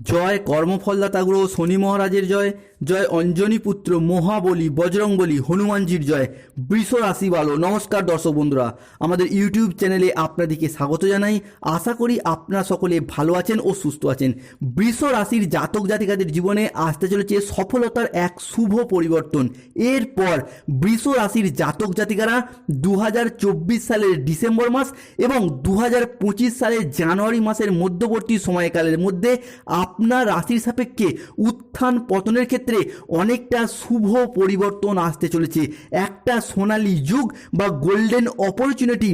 জয় কর্মফলদাতা গ্রহ শনি মহারাজের জয় জয় অঞ্জনী পুত্র, মহাবলী, বজরংবলী, হনুমানজির জয়, বৃষ রাশি ভালো নমস্কার দর্শক বন্ধুরা, আমাদের ইউটিউব চ্যানেলে আপনাদেরকে স্বাগত জানাই। আশা করি আপনারা সকলে ভালো আছেন ও সুস্থ আছেন। বৃষ রাশির জাতক জাতিকাদের জীবনে আসতে চলেছে সফলতার এক শুভ পরিবর্তন। এরপর বৃষ রাশির জাতক জাতিকারা দু হাজার চব্বিশ সালের ডিসেম্বর মাস এবং দু হাজার পঁচিশ সালের জানুয়ারি মাসের মধ্যবর্তী সময়কালের মধ্যে আপনার রাশির সাপেক্ষে উত্থান পতনের ক্ষেত্রে অনেকটা শুভ পরিবর্তন আসতে চলেছে। একটা সোনালি যুগ বা গোল্ডেন অপরচুনিটি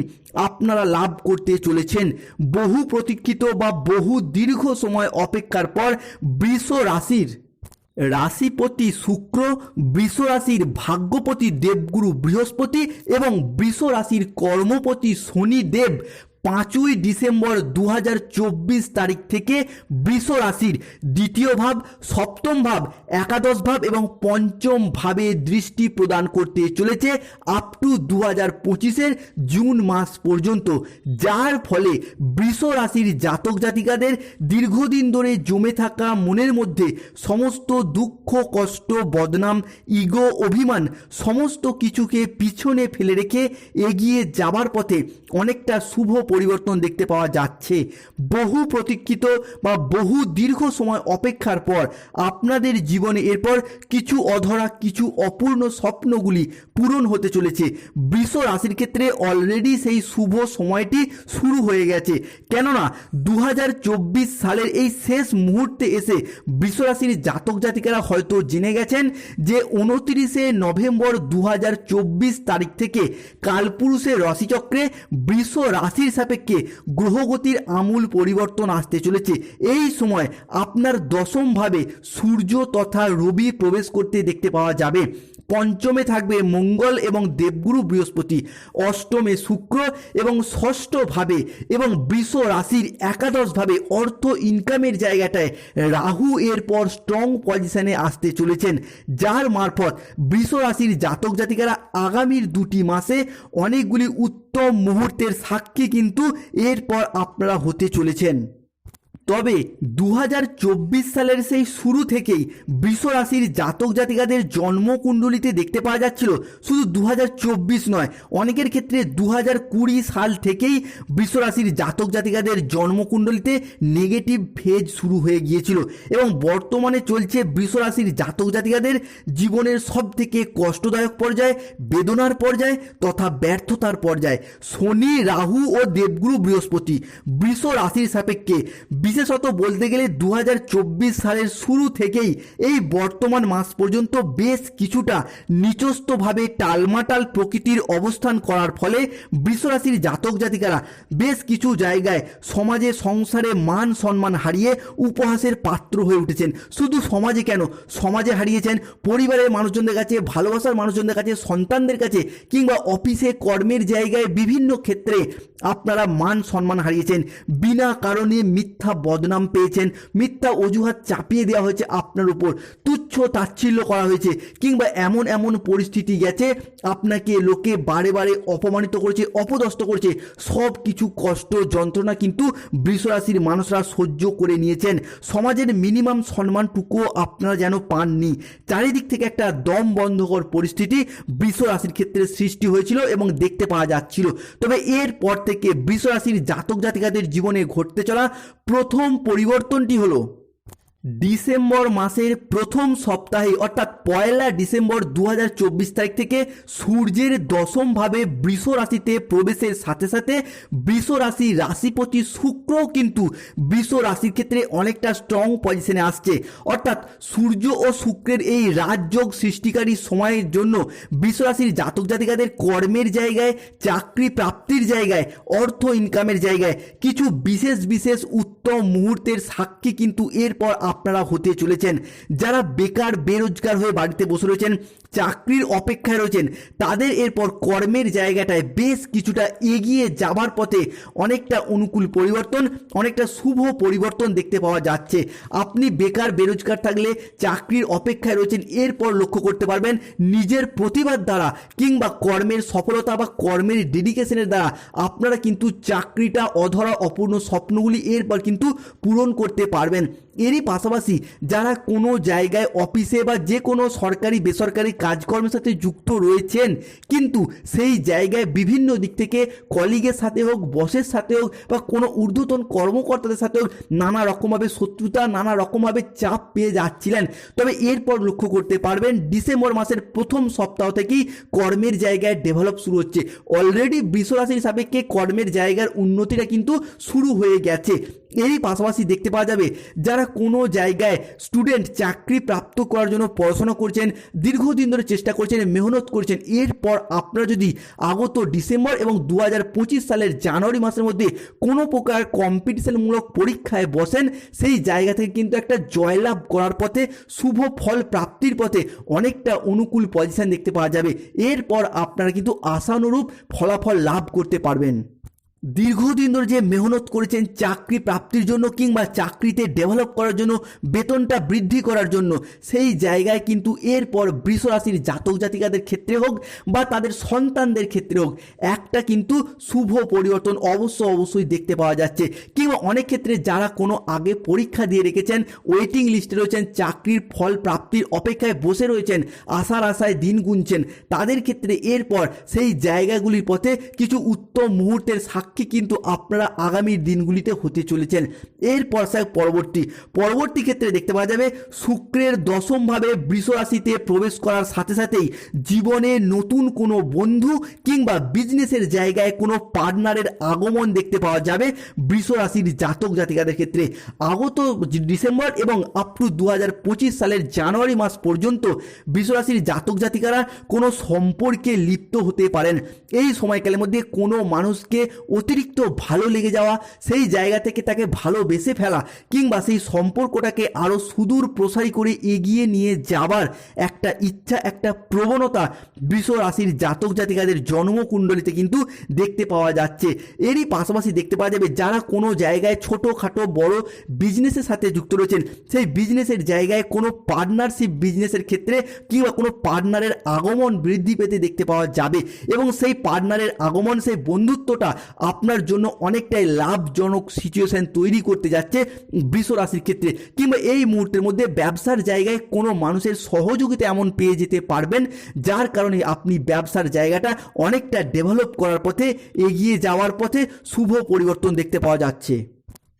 আপনারা লাভ করতে চলেছেন। বহু প্রতীক্ষিত বা বহু দীর্ঘ সময় অপেক্ষার পর বৃষ রাশির রাশিপতি শুক্র, বৃষ রাশির ভাগ্যপতি দেবগুরু বৃহস্পতি এবং বৃষ রাশির কর্মপতি শনি দেব পাঁচই ডিসেম্বর দু হাজার চব্বিশ তারিখ থেকে বৃষ রাশির দ্বিতীয় ভাব, সপ্তম ভাব, একাদশ ভাব এবং পঞ্চম ভাবে দৃষ্টি প্রদান করতে চলেছে আপ টু দু হাজার পঁচিশের জুন মাস পর্যন্ত, যার ফলে বৃষ রাশির জাতক জাতিকাদের দীর্ঘদিন ধরে জমে থাকা মনের মধ্যে সমস্ত দুঃখ, কষ্ট, বদনাম ইগো অভিমান সমস্ত কিছুকে পিছনে ফেলে রেখে এগিয়ে যাবার পথে অনেকটা শুভ পরিবর্তন দেখতে পাওয়া যাচ্ছে। বহু প্রতীক্ষিত বা বহু দীর্ঘ সময় অপেক্ষার পর আপনাদের জীবনে এরপর কিছু অধরা, কিছু অপূর্ণ স্বপ্নগুলি পূরণ হতে চলেছে। বৃষ রাশির ক্ষেত্রে অলরেডি সেই শুভ সময়টি শুরু হয়ে গেছে। কেননা দু হাজার চব্বিশ সালের এই শেষ মুহূর্তে এসে বৃষ রাশির জাতক জাতিকারা হয়তো জেনে গেছেন যে উনত্রিশে নভেম্বর দু হাজার চব্বিশ তারিখ থেকে কালপুরুষের রাশিচক্রে বৃষ রাশির সাপেক্ষে গ্রহগতির আমূল পরিবর্তন আসতে চলেছে। এই সময় আপনার দশমভাবে সূর্য তথা রবি প্রবেশ করতে দেখতে পাওয়া যাবে। পঞ্চমে থাকবে মঙ্গল এবং দেবগুরু বৃহস্পতি, অষ্টমে শুক্র এবং ষষ্ঠভাবে এবং বৃষ রাশির একাদশভাবে অর্থ ইনকামের জায়গাটায় রাহু এরপর স্ট্রং পজিশনে আসতে চলেছেন, যার মারফত বৃষ রাশির জাতক জাতিকারা আগামীর দুটি মাসে অনেকগুলি উত্তম মুহূর্তের সাক্ষী কিন্তু এরপর আপনারা হতে চলেছেন। তবে দু হাজার চব্বিশ সালের সেই শুরু থেকেই বৃষ রাশির জাতক জাতিকাদের জন্মকুণ্ডলিতে দেখতে পাওয়া যাচ্ছিল। শুধু দু নয়, অনেকের ক্ষেত্রে দু সাল থেকেই বৃষ রাশির জাতক জাতিকাদের জন্মকুণ্ডলিতে নেগেটিভ ফেজ শুরু হয়ে গিয়েছিল এবং বর্তমানে চলছে বৃষ রাশির জাতক জাতিকাদের জীবনের সব থেকে কষ্টদায়ক পর্যায়ে, বেদনার পর্যায়ে তথা ব্যর্থতার পর্যায়ে। শনি, রাহু ও দেবগুরু বৃহস্পতি। বৃষ রাশির সাপেক্ষে বিশেষত বলতে গেলে দু হাজার চব্বিশ সালের শুরু থেকেই এই বর্তমান মাস পর্যন্ত বেশ কিছুটা নিচস্থভাবে টালমাটাল প্রকৃতির অবস্থান করার ফলে বৃষরাশির জাতক জাতিকারা বেশ কিছু জায়গায় সমাজে সংসারে মান সম্মান হারিয়ে উপহাসের পাত্র হয়ে উঠেছেন। শুধু সমাজে কেন? সমাজে হারিয়েছেন পরিবারের মানুষজনদের কাছে, ভালোবাসার মানুষজনদের কাছে, সন্তানদের কাছে কিংবা অফিসে কর্মের জায়গায় বিভিন্ন ক্ষেত্রে আপনারা মান সম্মান হারিয়েছেন। বিনা কারণে মিথ্যা বদনাম পেয়েছেন, মিথ্যা অজুহাত চাপিয়ে দেওয়া হয়েছে আপনার উপর, তুচ্ছ তাচ্ছিল্য করা হয়েছে, কিংবা এমন এমন পরিস্থিতি গেছে, আপনাকে লোকে বারে বারে অপমানিত করেছে, অপদস্থ করেছে, সব কিছু কষ্ট যন্ত্রণা কিন্তু বৃষরাশির মানুষরা সহ্য করে নিয়েছেন। সমাজের মিনিমাম সম্মানটুকুও আপনারা যেন পাননি। চারিদিক থেকে একটা দম বন্ধকর পরিস্থিতি বৃষ রাশির ক্ষেত্রে সৃষ্টি হয়েছিল এবং দেখতে পাওয়া যাচ্ছিল। তবে এরপর থেকে বৃষ রাশির জাতক জাতিকাদের জীবনে ঘটতে চলা প্রথম পরিবর্তনটি হলো ডিসেম্বর মাসের প্রথম সপ্তাহে, অর্থাৎ পয়লা ডিসেম্বর দু হাজার চব্বিশ তারিখ থেকে সূর্যের দশমভাবে বৃষ রাশিতে প্রবেশের সাথে সাথে বৃষ রাশি রাশিপতি শুক্রও কিন্তু বৃষ রাশির ক্ষেত্রে অনেকটা স্ট্রং পজিশনে আসছে। অর্থাৎ সূর্য ও শুক্রের এই রাজযোগ সৃষ্টিকারী সময়ের জন্য বৃষ রাশির জাতক জাতিকাদের কর্মের জায়গায়, চাকরি প্রাপ্তির জায়গায়, অর্থ ইনকামের জায়গায় কিছু বিশেষ বিশেষ উত্তম মুহূর্তের সাক্ষী কিন্তু এরপর আপনারা হতে চলেছেন। যারা বেকার, বেরোজগার হয়ে বাড়িতে বসে রয়েছেন, চাকরির অপেক্ষায় রয়েছেন, তাদের এরপর কর্মের জায়গাটায় বেশ কিছুটা এগিয়ে যাবার পথে অনেকটা অনুকূল পরিবর্তন, অনেকটা শুভ পরিবর্তন দেখতে পাওয়া যাচ্ছে। আপনি বেকার, বেরোজগার থাকলে চাকরির অপেক্ষায় রয়েছেন, এরপর লক্ষ্য করতে পারবেন নিজের প্রতিবাদ দ্বারা কিংবা কর্মের সফলতা বা কর্মের ডেডিকেশনের দ্বারা আপনারা কিন্তু চাকরিটা অধরা অপূর্ণ স্বপ্নগুলি এরপর কিন্তু পূরণ করতে পারবেন। এরই পাশাপাশি যারা কোনো জায়গায় অফিসে বা যে কোনো সরকারি, বেসরকারি কাজকর্মের সাথে যুক্ত রয়েছেন, কিন্তু সেই জায়গায় বিভিন্ন দিক থেকে কলিগের সাথে হোক বসের সাথে হোক বা কোনো ঊর্ধ্বতন কর্মকর্তাদের সাথে হোক নানা রকমভাবে শত্রুতা, নানা রকমভাবে চাপ পেয়ে যাচ্ছিলেন। তবে এরপর লক্ষ্য করতে পারবেন, ডিসেম্বর মাসের প্রথম সপ্তাহ থেকেই কর্মের জায়গায় ডেভেলপ শুরু হচ্ছে। অলরেডি বৃষরাশির সাপেক্ষে কর্মের জায়গার উন্নতিটা কিন্তু শুরু হয়ে গেছে। এরই পাশাপাশি দেখতে পাওয়া যাবে যারা কোনো জায়গায় স্টুডেন্ট চাকরি প্রাপ্ত করার জন্য পড়াশোনা করছেন, দীর্ঘদিন ধরে চেষ্টা করছেন, মেহনত করছেন, এরপর আপনারা যদি আগত ডিসেম্বর এবং দু হাজার পঁচিশ সালের জানুয়ারি মাসের মধ্যে কোনো প্রকার কম্পিটিশনমূলক পরীক্ষায় বসেন, সেই জায়গা থেকে কিন্তু একটা জয়লাভ করার পথে, শুভ ফল প্রাপ্তির পথে অনেকটা অনুকূল পজিশন দেখতে পাওয়া যাবে। এরপর আপনারা কিন্তু আশানুরূপ ফলাফল লাভ করতে পারবেন। দীর্ঘদিন ধরে যে মেহনত করেছেন চাকরি প্রাপ্তির জন্য কিংবা চাকরিতে ডেভেলপ করার জন্য, বেতনটা বৃদ্ধি করার জন্য, সেই জায়গায় কিন্তু এরপর বৃষ রাশির জাতক জাতিকাদের ক্ষেত্রে হোক বা তাদের সন্তানদের ক্ষেত্রে হোক, একটা কিন্তু শুভ পরিবর্তন অবশ্য অবশ্যই দেখতে পাওয়া যাচ্ছে। কিংবা অনেক ক্ষেত্রে যারা কোনো আগে পরীক্ষা দিয়ে রেখেছেন ওয়েটিং লিস্টে রয়েছেন, চাকরির ফল প্রাপ্তির অপেক্ষায় বসে রয়েছেন, আশার আশায় দিন গুনছেন, তাদের ক্ষেত্রে এরপর সেই জায়গাগুলির পথে কিছু উত্তম মুহূর্তের সাক্ষী কিন্তু আপনারা আগামী দিনগুলিতে হতে চলেছেন। এরপর স্যার পরবর্তী পরবর্তী ক্ষেত্রে দেখতে পাওয়া যাবে শুক্রের দশমভাবে বৃষ রাশিতে প্রবেশ করার সাথে সাথেই জীবনে নতুন কোনো বন্ধু কিংবা বিজনেসের জায়গায় কোনো পার্টনারের আগমন দেখতে পাওয়া যাবে বৃষ রাশির জাতক জাতিকাদের ক্ষেত্রে। আগত ডিসেম্বর এবং আপ টু দু সালের জানুয়ারি মাস পর্যন্ত বৃষ রাশির জাতক জাতিকারা কোনো সম্পর্কে লিপ্ত হতে পারেন। এই সময়কালের মধ্যে কোনো মানুষকে অতিরিক্ত ভালো লেগে যাওয়া, সেই জায়গা থেকে তাকে ভালোবেসে ফেলা কিংবা সেই সম্পর্কটাকে আরও সুদূর প্রসারী করে এগিয়ে নিয়ে যাবার একটা ইচ্ছা, একটা প্রবণতা বৃষ রাশির জাতক জাতিকাদের জন্মকুণ্ডলিতে কিন্তু দেখতে পাওয়া যাচ্ছে। এরই পাশাপাশি দেখতে পাওয়া যাবে, যারা কোনো জায়গায় ছোটোখাটো বড় বিজনেসের সাথে যুক্ত রয়েছেন, সেই বিজনেসের জায়গায় কোনো পার্টনারশিপ বিজনেসের ক্ষেত্রে কিংবা কোনো পার্টনারের আগমন বৃদ্ধি পেতে দেখতে পাওয়া যাবে এবং সেই পার্টনারের আগমন, সেই বন্ধুত্বটা আপনার জন্য অনেকটাই লাভজনক সিচুয়েশান তৈরি করতে যাচ্ছে বৃষ রাশির ক্ষেত্রে। কিংবা এই মুহূর্তের মধ্যে ব্যবসার জায়গায় কোনো মানুষের সহযোগিতা এমন পেয়ে যেতে পারবেন, যার কারণে আপনি ব্যবসার জায়গাটা অনেকটা ডেভেলপ করার পথে, এগিয়ে যাওয়ার পথে শুভ পরিবর্তন দেখতে পাওয়া যাচ্ছে।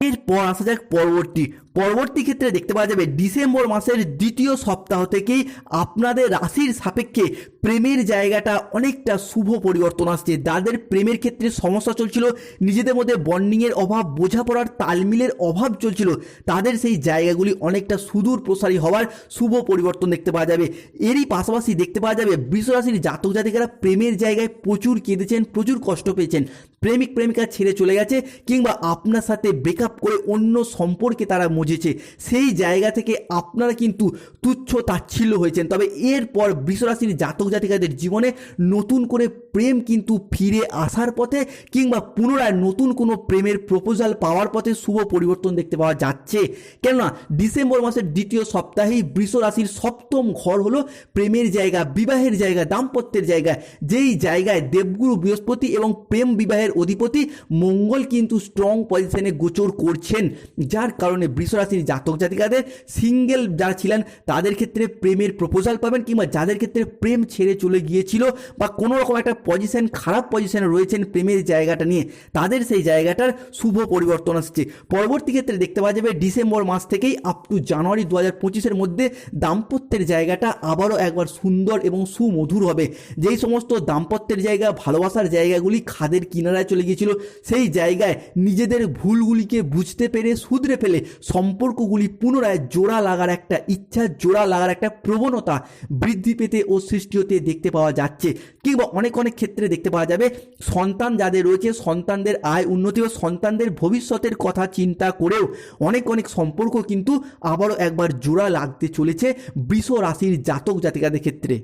এরপর আসা যাক পরবর্তী পরবর্তী ক্ষেত্রে দেখতে পাওয়া যাবে ডিসেম্বর মাসের দ্বিতীয় সপ্তাহ থেকেই আপনাদের রাশির সাপেক্ষে প্রেমের জায়গাটা অনেকটা শুভ পরিবর্তন আসছে। যাদের প্রেমের ক্ষেত্রে সমস্যা চলছিল, নিজেদের মধ্যে বন্ডিংয়ের অভাব, বোঝাপড়ার তালমিলের অভাব চলছিল, তাদের সেই জায়গাগুলি অনেকটা সুদূর প্রসারী হওয়ার শুভ পরিবর্তন দেখতে পাওয়া যাবে। এরই পাশাপাশি দেখতে পাওয়া যাবে বৃষরাশির জাতক জাতিকারা প্রেমের জায়গায় প্রচুর কেঁদেছেন, প্রচুর কষ্ট পেয়েছেন। প্রেমিক প্রেমিকা ছেড়ে চলে গেছে, কিংবা আপনার সাথে ব্রেকআপ করে অন্য সম্পর্কে তারা মজেছে সেই জায়গা থেকে আপনারা কিন্তু তুচ্ছ তাচ্ছিল্য হয়েছেন। তবে এরপর বৃষরাশির জাতক জাতিকাদের জীবনে নতুন করে প্রেম কিন্তু ফিরে আসার পথে কিংবা পুনরায় নতুন কোনো প্রেমের প্রপোজাল পাওয়ার পথে শুভ পরিবর্তন দেখতে পাওয়া যাচ্ছে। কেননা ডিসেম্বর মাসের দ্বিতীয় সপ্তাহেই বৃষ রাশির সপ্তম ঘর হলো প্রেমের জায়গা, বিবাহের জায়গা, দাম্পত্যের জায়গা। যেই জায়গায় দেবগুরু বৃহস্পতি এবং প্রেম বিবাহের অধিপতি মঙ্গল কিন্তু স্ট্রং পজিশনে গোচর করছেন। যার কারণে বৃষ রাশির জাতক জাতিকাদের সিঙ্গেল যারা ছিলেন, তাদের ক্ষেত্রে প্রেমের প্রপোজাল পাবেন কিংবা যাদের ক্ষেত্রে প্রেম ছেড়ে চলে গিয়েছিল বা কোনো রকম একটা পজিশন খারাপ পজিশনে রয়েছেন প্রেমের জায়গাটা নিয়ে, তাদের সেই জায়গাটার শুভ পরিবর্তন আসছে। পরবর্তী ক্ষেত্রে দেখতে পাওয়া যাবে, ডিসেম্বর মাস থেকেই আপ টু জানুয়ারি দু হাজার পঁচিশের মধ্যে দাম্পত্যের জায়গাটা আবারও একবার সুন্দর এবং সুমধুর হবে। যেই সমস্ত দাম্পত্যের জায়গা, ভালোবাসার জায়গাগুলি খাদের কিনারায় চলে গিয়েছিল, সেই জায়গায় নিজেদের ভুলগুলিকে বুঝতে পেরে শুধরে ফেলে সম্পর্কগুলি পুনরায় জোড়া লাগার একটা ইচ্ছা, জোড়া লাগার একটা প্রবণতা বৃদ্ধি পেতে ও সৃষ্টি হতে দেখতে পাওয়া যাচ্ছে। কিংবা অনেক অনেক ক্ষেত্রে দেখতে পাওয়া যাবে, সন্তান যাদের রয়েছে, সন্তানদের আয় উন্নতি ও সন্তানদের ভবিষ্যতের কথা চিন্তা করেও অনেক অনেক সম্পর্ক কিন্তু আবারও একবার জোড়া লাগতে চলেছে বৃষ রাশির জাতক জাতিকাদের ক্ষেত্রে।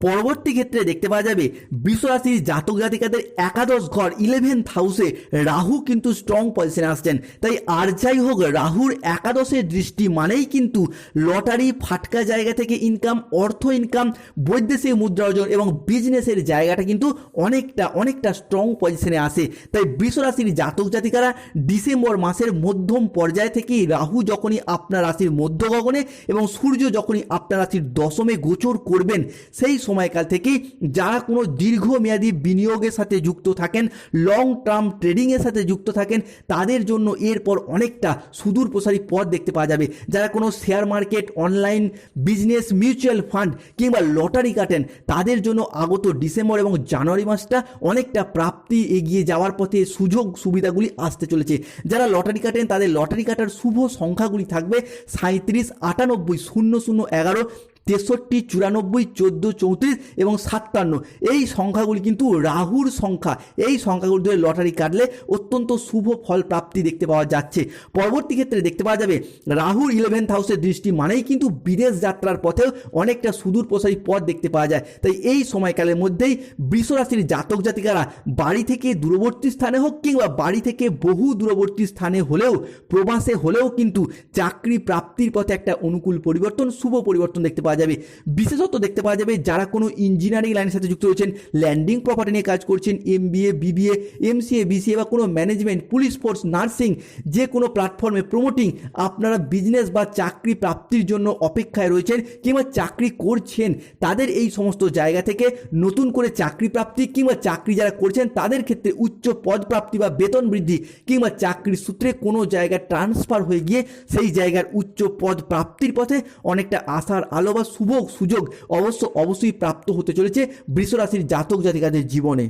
পরবর্তী ক্ষেত্রে দেখতে পাওয়া যাবে বিশ্বরাশির জাতক জাতিকাদের একাদশ ঘর ইলেভেন্থ হাউসে রাহু কিন্তু স্ট্রং পজিশনে আসছেন। তাই আর যাই হোক, রাহুর একাদশের দৃষ্টি মানেই কিন্তু লটারি ফাটকা জায়গা থেকে ইনকাম অর্থ ইনকাম বৈদেশিক মুদ্রা অর্জন এবং বিজনেসের জায়গাটা কিন্তু অনেকটা অনেকটা স্ট্রং পজিশনে আসে। তাই বিশ্বরাশির জাতক জাতিকারা ডিসেম্বর মাসের মধ্যম পর্যায় থেকেই রাহু যখনই আপনার রাশির মধ্য গগনে এবং সূর্য যখনই আপনার রাশির দশমে গোচর করবেন, সেই সময়কাল থেকেই যারা কোনো দীর্ঘমেয়াদী বিনিয়োগের সাথে যুক্ত থাকেন লং টার্ম ট্রেডিংয়ের সাথে যুক্ত থাকেন, তাদের জন্য এরপর অনেকটা সুদূর প্রসারী পথ দেখতে পাওয়া যাবে। যারা কোনো share market online business mutual fund কিংবা লটারি কাটেন, তাদের জন্য আগত ডিসেম্বর এবং জানুয়ারি মাসটা অনেকটা প্রাপ্তি এগিয়ে যাওয়ার পথে সুযোগ সুবিধাগুলি আসতে চলেছে। যারা লটারি কাটেন, তাদের লটারি কাটার শুভ সংখ্যাগুলি থাকবে সাঁত্রিশ আটানব্বই শূন্য শূন্য এগারো তেষট্টি, চুরানব্বই, চোদ্দ, চৌত্রিশ এবং সাতান্ন। এই সংখ্যাগুলি কিন্তু রাহুর সংখ্যা। এই সংখ্যাগুলি ধরে লটারি কাটলে অত্যন্ত শুভ ফল প্রাপ্তি দেখতে পাওয়া যাচ্ছে। পরবর্তী ক্ষেত্রে দেখতে পাওয়া যাবে, রাহুর ইলেভেন্থ হাউসের দৃষ্টি মানেই কিন্তু বিদেশ যাত্রার পথেও অনেকটা সুদূর প্রসারী পথ দেখতে পাওয়া যায়। তাই এই সময়কালের মধ্যেই বৃষরাশির জাতক জাতিকারা বাড়ি থেকে দূরবর্তী স্থানে হোক কিংবা বাড়ি থেকে বহু দূরবর্তী স্থানে হলেও, প্রবাসে হলেও কিন্তু চাকরি প্রাপ্তির পথে একটা অনুকূল পরিবর্তন, শুভ পরিবর্তন দেখতে পাওয়া যাবে। বিশেষত দেখতে পাওয়া যাবে যারা কোনো ইঞ্জিনিয়ারিং লাইনের সাথে যুক্ত রয়েছেন ল্যান্ডিং প্রপার্টি নিয়ে কাজ করছেন M BA BBA MCA BCA বা কোনো ম্যানেজমেন্ট পুলিশ ফোর্স নার্সিং যে কোনো প্ল্যাটফর্মে প্রমোটিং আপনারা বিজনেস বা চাকরি প্রাপ্তির জন্য অপেক্ষায় রয়েছেন কিংবা চাকরি করছেন, তাদের এই সমস্ত জায়গা থেকে নতুন করে চাকরি প্রাপ্তি কিংবা চাকরি যারা করছেন, তাদের ক্ষেত্রে উচ্চ পদ প্রাপ্তি বা বেতন বৃদ্ধি কিংবা চাকরির সূত্রে কোনো জায়গায় ট্রান্সফার হয়ে গিয়ে সেই জায়গার উচ্চ পদ প্রাপ্তির পথে অনেকটা আশার আলো বা শুভ সুযোগ অবশ্য অবশ্যই প্রাপ্ত হতে চলেছে বৃষরাশির জাতক জাতিকাদের জীবনে।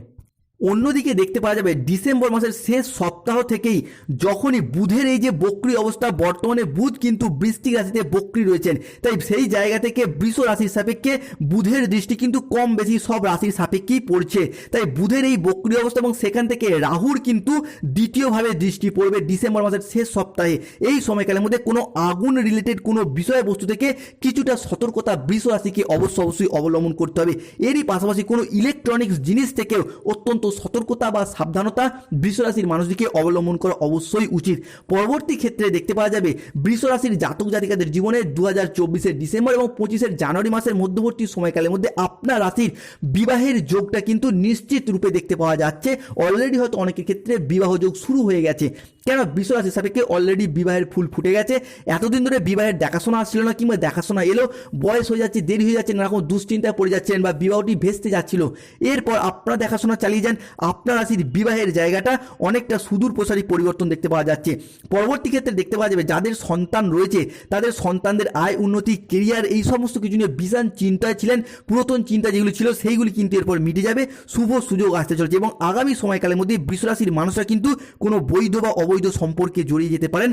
অন্যদিকে দেখতে পাওয়া যাবে ডিসেম্বর মাসের শেষ সপ্তাহ থেকেই যখনই বুধের এই যে বক্রি অবস্থা, বর্তমানে বুধ কিন্তু বৃষ্টিক রাশিতে বক্রি রয়েছেন। তাই সেই জায়গা থেকে বৃষ রাশির সাপেক্ষে বুধের দৃষ্টি কিন্তু কম বেশি সব রাশির সাপেক্ষেই পড়ছে। তাই বুধের এই বক্রি অবস্থা এবং সেখান থেকে রাহুর কিন্তু দ্বিতীয়ভাবে দৃষ্টি পড়বে ডিসেম্বর মাসের শেষ সপ্তাহে। এই সময়কালের মধ্যে কোনো আগুন রিলেটেড কোনো বিষয়বস্তু থেকে কিছুটা সতর্কতা বৃষ রাশিকে অবশ্য অবশ্যই অবলম্বন করতে হবে। এরই পাশাপাশি কোনো ইলেকট্রনিক্স জিনিস থেকেও অত্যন্ত সতর্কতা বা সাবধানতা বৃষরাশির মানুষটিকে অবলম্বন করা অবশ্যই উচিত। পরবর্তী ক্ষেত্রে দেখতে পাওয়া যাবে, বৃষরাশির জাতক জাতিকাদের জীবনে দু হাজার ডিসেম্বর এবং পঁচিশের জানুয়ারি মাসের মধ্যবর্তী সময়কালের মধ্যে আপনার রাশির বিবাহের যোগটা কিন্তু নিশ্চিত রূপে দেখতে পাওয়া যাচ্ছে। অলরেডি হয়তো অনেকের ক্ষেত্রে বিবাহ যোগ শুরু হয়ে গেছে। কেন? বিশ্বরাশির সাপেক্ষে অলরেডি বিবাহের ফুল ফুটে গেছে। এতদিন ধরে বিবাহের দেখাশোনা আসছিল না কিংবা দেখাশোনা এলো, বয়স হয়ে যাচ্ছে, দেরি হয়ে যাচ্ছে নানা রকম দুশ্চিন্তায় পড়ে যাচ্ছেন বা বিবাহটি ভেস্তে যাচ্ছিল। এরপর আপনারা দেখাশোনা চালিয়ে যান আপনার রাশির বিবাহের জায়গাটা অনেকটা সুদূর প্রসারী পরিবর্তন দেখতে পাওয়া যাচ্ছে। পরবর্তী ক্ষেত্রে দেখতে পাওয়া যাবে যাদের সন্তান রয়েছে, তাদের সন্তানদের আয় উন্নতি কেরিয়ার এই সমস্ত কিছু নিয়ে ভীষণ চিন্তায় ছিলেন। পুরাতন চিন্তা যেগুলি ছিল, সেইগুলি কিন্তু এরপর মিটে যাবে। শুভ সুযোগ আসতে চলেছে এবং আগামী সময়কালের মধ্যে বৃষরাশির মানুষরা কিন্তু কোনো বৈধ বা অবৈধ সম্পর্কে জড়িয়ে যেতে পারেন।